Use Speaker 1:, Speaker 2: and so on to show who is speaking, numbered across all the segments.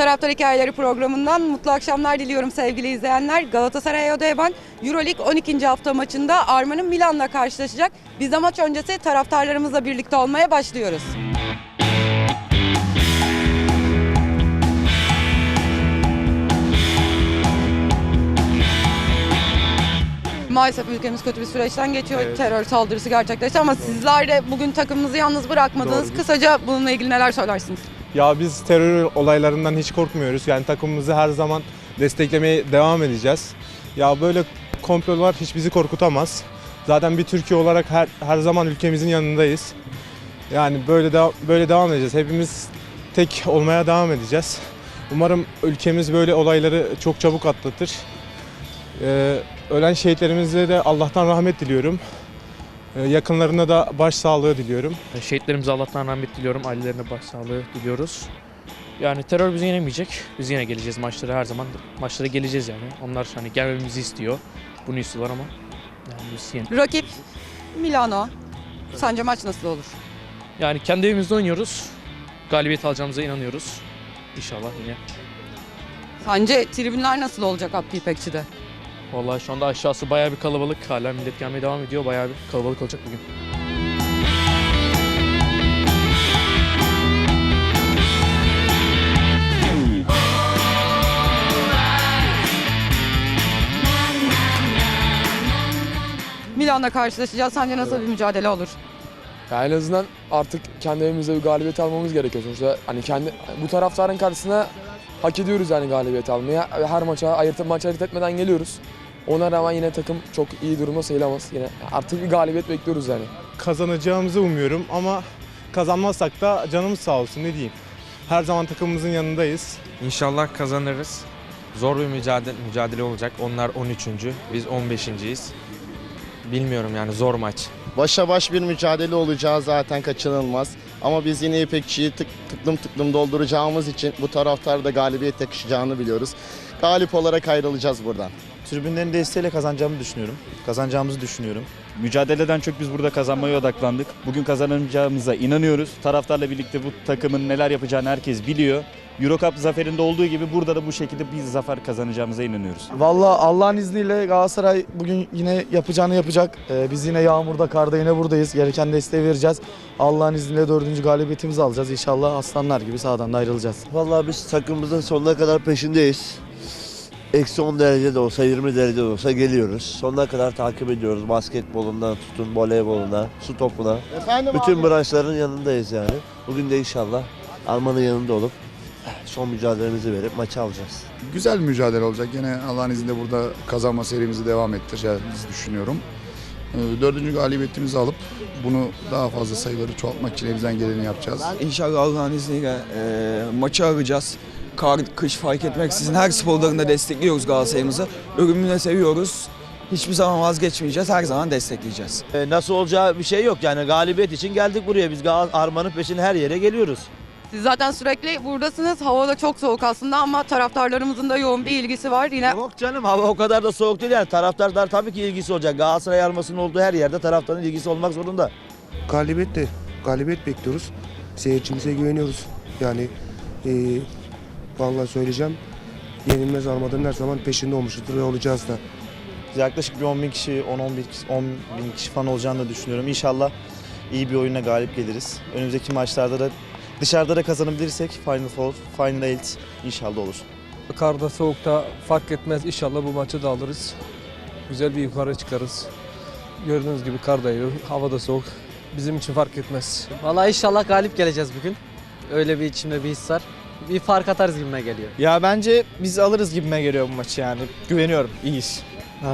Speaker 1: Taraftar Hikayeleri programından mutlu akşamlar diliyorum sevgili izleyenler. Galatasaray Odeban Euroleague 12. hafta maçında Arma'nın Milan'la karşılaşacak. Biz de maç öncesi taraftarlarımızla birlikte olmaya başlıyoruz. Maalesef ülkemiz kötü bir süreçten geçiyor.
Speaker 2: Evet.
Speaker 1: Terör saldırısı gerçekleşti ama sizler de bugün takımınızı yalnız bırakmadınız.
Speaker 2: Doğrudur.
Speaker 1: Kısaca bununla ilgili neler söylersiniz?
Speaker 2: Ya biz terör olaylarından hiç korkmuyoruz. Yani takımımızı her zaman desteklemeye devam edeceğiz. Ya böyle komplolar hiç bizi korkutamaz. Zaten bir Türkiye olarak her her zaman ülkemizin yanındayız. Yani böyle de, böyle devam edeceğiz. Hepimiz tek olmaya devam edeceğiz. Umarım ülkemiz böyle olayları çok çabuk atlatır. Ee, ölen şehitlerimize de Allah'tan rahmet diliyorum. Ee, yakınlarına da başsağlığı diliyorum.
Speaker 3: Şehitlerimize Allah'tan rahmet diliyorum. Ailelerine başsağlığı diliyoruz. Yani terör bizi yenemeyecek. Biz yine geleceğiz maçlara her zaman. Maçlara geleceğiz yani. Onlar hani gelmemizi istiyor. Bunu istiyorlar ama yani biz yine.
Speaker 1: Rakip Milano. Sence maç nasıl olur?
Speaker 3: Yani kendi evimizde oynuyoruz. Galibiyet alacağımıza inanıyoruz. İnşallah yine.
Speaker 1: Sence tribünler nasıl olacak Abdi İpekçi'de?
Speaker 3: Vallahi şu anda aşağısı bayağı bir kalabalık. Hala millet gelmeye devam ediyor. Bayağı bir kalabalık olacak bugün.
Speaker 1: Milan'la karşılaşacağız. Sence nasıl bir mücadele olur?
Speaker 4: Ya en azından artık kendi evimizde bir galibiyet almamız gerekiyor. Sonuçta hani kendi bu taraftarın karşısına hak ediyoruz yani galibiyet almaya. Her maça ayırt maç ayırt etmeden geliyoruz. Ona rağmen yine takım çok iyi durumda sayılamaz. Yine artık bir galibiyet bekliyoruz yani.
Speaker 2: kazanacağımızı umuyorum ama kazanmazsak da canımız sağ olsun ne diyeyim. Her zaman takımımızın yanındayız.
Speaker 5: İnşallah kazanırız. Zor bir mücadele, mücadele olacak. Onlar 13. Biz 15.yiz. Bilmiyorum yani zor maç.
Speaker 6: Başa baş bir mücadele olacağı zaten kaçınılmaz. Ama biz yine İpekçi'yi tık, tıklım tıklım dolduracağımız için bu taraftar da galibiyet yakışacağını biliyoruz. Galip olarak ayrılacağız buradan.
Speaker 7: Tribünlerin desteğiyle kazanacağımı düşünüyorum. Kazanacağımızı düşünüyorum. Mücadeleden çok biz burada kazanmaya odaklandık. Bugün kazanacağımıza inanıyoruz. Taraftarla birlikte bu takımın neler yapacağını herkes biliyor. Eurocup zaferinde olduğu gibi burada da bu şekilde biz zafer kazanacağımıza inanıyoruz.
Speaker 8: Vallahi Allah'ın izniyle Galatasaray bugün yine yapacağını yapacak. Ee, biz yine yağmurda, karda yine buradayız. Gereken desteği vereceğiz. Allah'ın izniyle dördüncü galibiyetimizi alacağız. İnşallah aslanlar gibi sahadan da ayrılacağız.
Speaker 9: Vallahi biz takımımızın sonuna kadar peşindeyiz. Eksi 10 derece de olsa 20 derece de olsa geliyoruz. Sonuna kadar takip ediyoruz. Basketbolundan tutun voleyboluna, su topuna.
Speaker 6: Efendim
Speaker 9: Bütün
Speaker 6: abi?
Speaker 9: branşların yanındayız yani. Bugün de inşallah Alman'ın yanında olup son mücadelemizi verip maçı alacağız.
Speaker 10: Güzel bir mücadele olacak. Yine Allah'ın izniyle burada kazanma serimizi devam ettireceğiz düşünüyorum. Ee, Dördüncü galibiyetimizi alıp bunu daha fazla sayıları çoğaltmak için elimizden geleni yapacağız.
Speaker 11: İnşallah Allah'ın izniyle e, maçı alacağız. Kar, kış fark etmeksizin her spor dalında destekliyoruz Galatasaray'ımızı. Ölümüne seviyoruz. Hiçbir zaman vazgeçmeyeceğiz. Her zaman destekleyeceğiz.
Speaker 9: nasıl olacağı bir şey yok yani galibiyet için geldik buraya. Biz Arman'ın peşine her yere geliyoruz.
Speaker 1: Siz zaten sürekli buradasınız. Hava da çok soğuk aslında ama taraftarlarımızın da yoğun bir ilgisi var. Yine
Speaker 9: Yok canım hava o kadar da soğuk değil yani. Taraftarlar tabii ki ilgisi olacak. Galatasaray armasının olduğu her yerde taraftarın ilgisi olmak zorunda.
Speaker 8: Galibiyet de, galibiyet bekliyoruz. Seyircimize güveniyoruz. Yani e, vallahi söyleyeceğim. Yenilmez armadanın her zaman peşinde olmuşuzdur ve olacağız da.
Speaker 7: Yaklaşık bir 10 bin kişi, 10-11 10 bin kişi falan olacağını da düşünüyorum. İnşallah iyi bir oyuna galip geliriz. Önümüzdeki maçlarda da dışarıda da kazanabilirsek Final Four, Final Eight inşallah olur.
Speaker 11: Karda, soğukta fark etmez. İnşallah bu maçı da alırız. Güzel bir yukarı çıkarız. Gördüğünüz gibi kar da yağıyor. Hava da soğuk. Bizim için fark etmez.
Speaker 8: Vallahi inşallah galip geleceğiz bugün. Öyle bir içimde bir his var. Bir fark atarız gibime geliyor.
Speaker 7: Ya bence biz alırız gibime geliyor bu maçı yani. Güveniyorum, iyiyiz.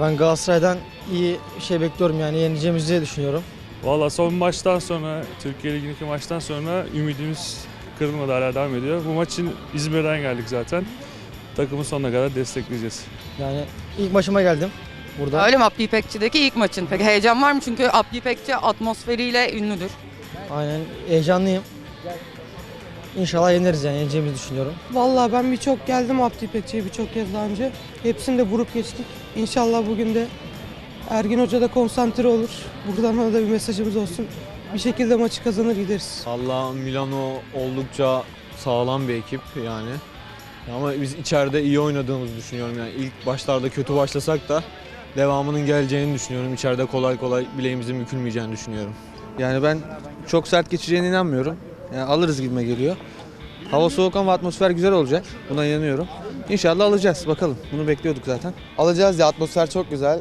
Speaker 8: ben Galatasaray'dan iyi şey bekliyorum yani yeneceğimizi düşünüyorum.
Speaker 4: Valla son maçtan sonra, Türkiye Ligi'ndeki maçtan sonra ümidimiz kırılmadı hala devam ediyor. Bu maç için İzmir'den geldik zaten. Takımı sonuna kadar destekleyeceğiz.
Speaker 8: Yani ilk başıma geldim burada.
Speaker 1: öyle mi Abdi İpekçi'deki ilk maçın? Peki heyecan var mı? Çünkü Abdi İpekçi atmosferiyle ünlüdür.
Speaker 8: Aynen heyecanlıyım. İnşallah yeneriz yani yeneceğimizi düşünüyorum.
Speaker 12: Vallahi ben birçok geldim Abdi İpekçi'ye birçok kez daha önce. Hepsini de vurup geçtik. İnşallah bugün de Ergin Hoca da konsantre olur. Buradan ona da bir mesajımız olsun. Bir şekilde maçı kazanır gideriz.
Speaker 5: Allah Milano oldukça sağlam bir ekip yani.
Speaker 2: Ama biz içeride iyi oynadığımızı düşünüyorum. Yani ilk başlarda kötü başlasak da devamının geleceğini düşünüyorum. İçeride kolay kolay bileğimizin bükülmeyeceğini düşünüyorum.
Speaker 13: Yani ben çok sert geçeceğine inanmıyorum. Yani alırız gibime geliyor. Hava soğuk ama atmosfer güzel olacak. Buna inanıyorum. İnşallah alacağız. Bakalım. Bunu bekliyorduk zaten.
Speaker 8: Alacağız ya atmosfer çok güzel.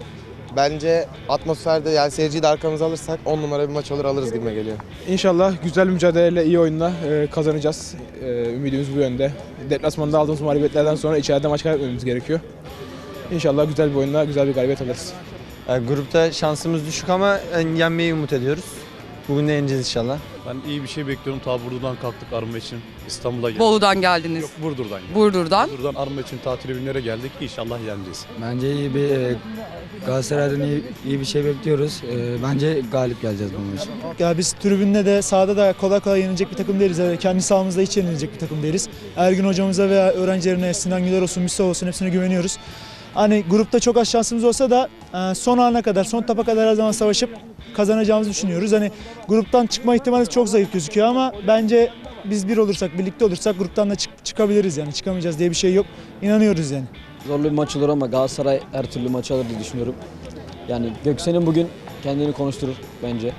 Speaker 8: Bence atmosferde yani seyirciyi de arkamıza alırsak 10 numara bir maç olur alırız gibime geliyor.
Speaker 14: İnşallah güzel mücadeleyle, iyi oyunla e, kazanacağız. E, ümidimiz bu yönde. Deplasmanda aldığımız mağlubiyetlerden sonra içeride maç kaybetmememiz gerekiyor. İnşallah güzel bir oyunla güzel bir galibiyet alırız.
Speaker 13: grupta şansımız düşük ama yenmeyi umut ediyoruz. Bugün de yeneceğiz inşallah.
Speaker 10: Ben iyi bir şey bekliyorum. Ta buradan kalktık arma için. İstanbul'a geldik.
Speaker 1: Bolu'dan geldiniz.
Speaker 10: Yok Burdur'dan geldik.
Speaker 1: Burdur'dan.
Speaker 10: Burdur'dan arma için tatil günlere geldik. İnşallah yeneceğiz.
Speaker 13: Bence iyi bir Galatasaray'dan iyi, iyi bir şey bekliyoruz. bence galip geleceğiz bu maç.
Speaker 8: Ya biz tribünde de sahada da kolay kolay yenilecek bir takım değiliz. Yani kendi sahamızda hiç yenilecek bir takım değiliz. Ergün hocamıza veya öğrencilerine Sinan Güler olsun, Mustafa olsun hepsine güveniyoruz. Hani grupta çok az şansımız olsa da e, son ana kadar, son topa kadar her zaman savaşıp kazanacağımızı düşünüyoruz. Hani gruptan çıkma ihtimali çok zayıf gözüküyor ama bence biz bir olursak, birlikte olursak gruptan da çık- çıkabiliriz yani. Çıkamayacağız diye bir şey yok. İnanıyoruz yani.
Speaker 13: Zorlu bir maç olur ama Galatasaray her türlü maçı alır diye düşünüyorum. Yani Göksel'in bugün kendini konuşturur bence.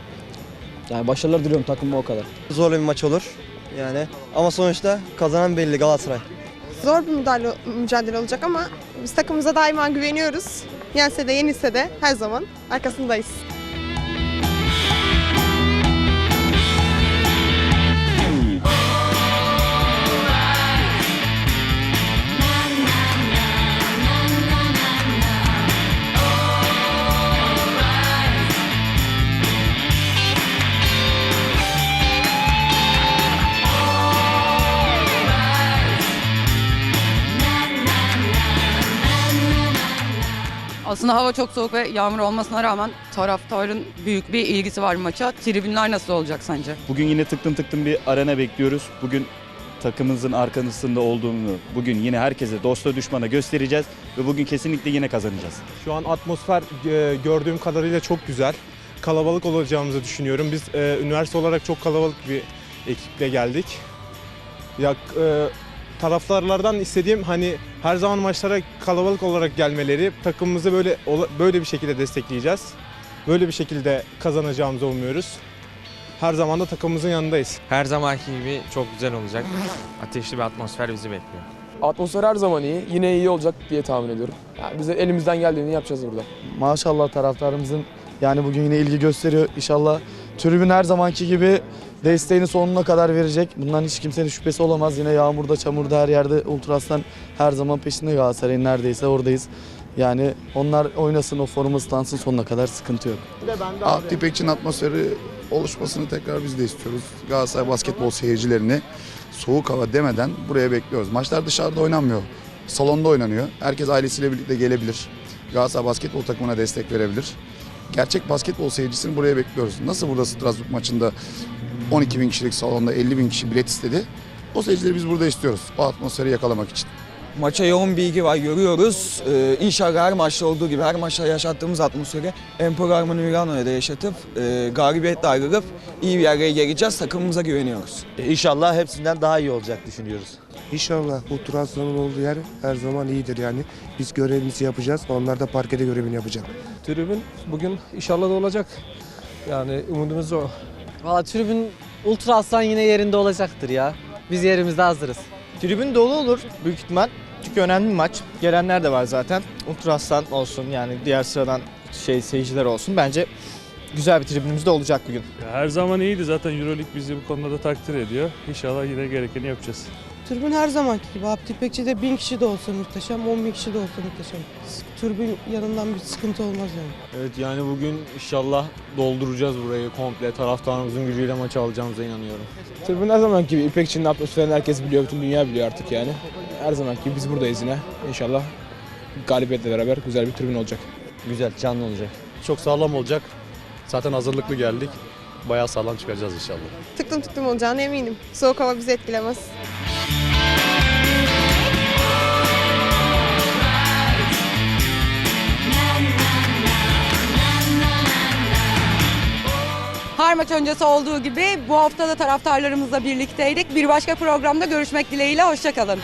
Speaker 13: Yani başarılar diliyorum takımıma o kadar.
Speaker 8: Zorlu bir maç olur yani ama sonuçta kazanan belli Galatasaray.
Speaker 12: Zor bir müdahale, mücadele olacak ama biz takımımıza daima güveniyoruz. Yense de yenilse de her zaman arkasındayız.
Speaker 1: Aslında hava çok soğuk ve yağmur olmasına rağmen taraftarın büyük bir ilgisi var maça. Tribünler nasıl olacak sence?
Speaker 7: Bugün yine tıklım tıklım bir arena bekliyoruz. Bugün takımımızın arkasında olduğunu bugün yine herkese dosta düşmana göstereceğiz ve bugün kesinlikle yine kazanacağız.
Speaker 2: Şu an atmosfer e, gördüğüm kadarıyla çok güzel. Kalabalık olacağımızı düşünüyorum. Biz e, üniversite olarak çok kalabalık bir ekiple geldik. Ya e, taraftarlardan istediğim hani her zaman maçlara kalabalık olarak gelmeleri, takımımızı böyle böyle bir şekilde destekleyeceğiz. Böyle bir şekilde kazanacağımızı umuyoruz. Her zaman da takımımızın yanındayız.
Speaker 5: Her zamanki gibi çok güzel olacak. Ateşli bir atmosfer bizi bekliyor.
Speaker 4: Atmosfer her zaman iyi. Yine iyi olacak diye tahmin ediyorum. Yani biz de elimizden geldiğini yapacağız burada.
Speaker 8: Maşallah taraftarımızın yani bugün yine ilgi gösteriyor. İnşallah tribün her zamanki gibi desteğini sonuna kadar verecek. Bundan hiç kimsenin şüphesi olamaz. Yine yağmurda, çamurda her yerde Ultras'tan her zaman peşinde Galatasaray'ın neredeyse oradayız. Yani onlar oynasın, o formu ıslansın sonuna kadar sıkıntı yok.
Speaker 10: Abdi İpekçi'nin atmosferi oluşmasını tekrar biz de istiyoruz. Galatasaray basketbol seyircilerini soğuk hava demeden buraya bekliyoruz. Maçlar dışarıda oynanmıyor. Salonda oynanıyor. Herkes ailesiyle birlikte gelebilir. Galatasaray basketbol takımına destek verebilir. Gerçek basketbol seyircisini buraya bekliyoruz. Nasıl burada Strasbourg maçında 12 bin kişilik salonda 50 bin kişi bilet istedi. O seyircileri biz burada istiyoruz. O atmosferi yakalamak için.
Speaker 11: Maça yoğun bir ilgi var görüyoruz. Ee, inşallah her maçta olduğu gibi her maçta yaşattığımız atmosferi Empor Armani Milano'ya da yaşatıp e, galibiyetle ayrılıp iyi bir yere geleceğiz. Takımımıza güveniyoruz.
Speaker 9: İnşallah hepsinden daha iyi olacak düşünüyoruz.
Speaker 14: İnşallah bu Trabzon'un olduğu yer her zaman iyidir yani. Biz görevimizi yapacağız, onlar da parkede görevini yapacak.
Speaker 13: Tribün bugün inşallah da olacak. Yani umudumuz o.
Speaker 8: Valla tribün Ultra Aslan yine yerinde olacaktır ya. Biz yerimizde hazırız.
Speaker 13: Tribün dolu olur büyük ihtimal. Çünkü önemli bir maç. Gelenler de var zaten. Ultraslan olsun yani diğer sıradan şey seyirciler olsun. Bence güzel bir tribünümüz de olacak bugün.
Speaker 3: Her zaman iyiydi zaten Euroleague bizi bu konuda da takdir ediyor. İnşallah yine gerekeni yapacağız.
Speaker 12: Tribün her zamanki gibi. Abdi İpekçi'de bin kişi de olsa muhteşem, on bin kişi de olsa muhteşem. Tribün yanından bir sıkıntı olmaz yani.
Speaker 2: Evet yani bugün inşallah dolduracağız burayı komple. Taraftarımızın gücüyle maçı alacağımıza inanıyorum.
Speaker 14: Tribün her zaman gibi İpekçi'nin atmosferini herkes biliyor, bütün dünya biliyor artık yani. Her zaman gibi biz buradayız yine. İnşallah galibiyetle beraber güzel bir tribün olacak.
Speaker 13: Güzel, canlı olacak.
Speaker 10: Çok sağlam olacak. Zaten hazırlıklı geldik. Bayağı sağlam çıkacağız inşallah.
Speaker 12: Tıklım tıklım olacağına eminim. Soğuk hava bizi etkilemez.
Speaker 1: Her maç öncesi olduğu gibi bu hafta da taraftarlarımızla birlikteydik. Bir başka programda görüşmek dileğiyle. Hoşçakalın.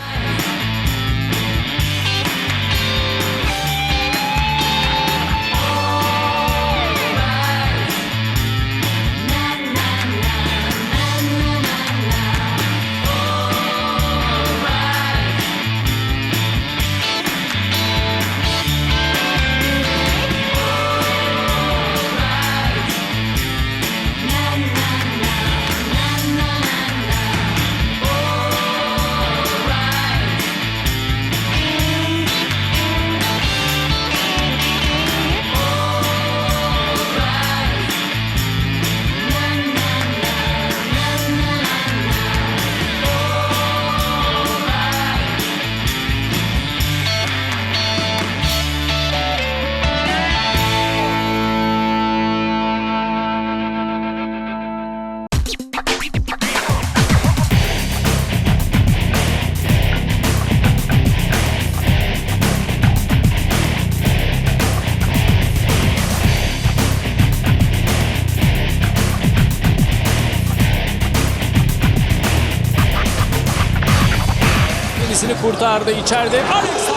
Speaker 15: Kurtardı içeride. Alex.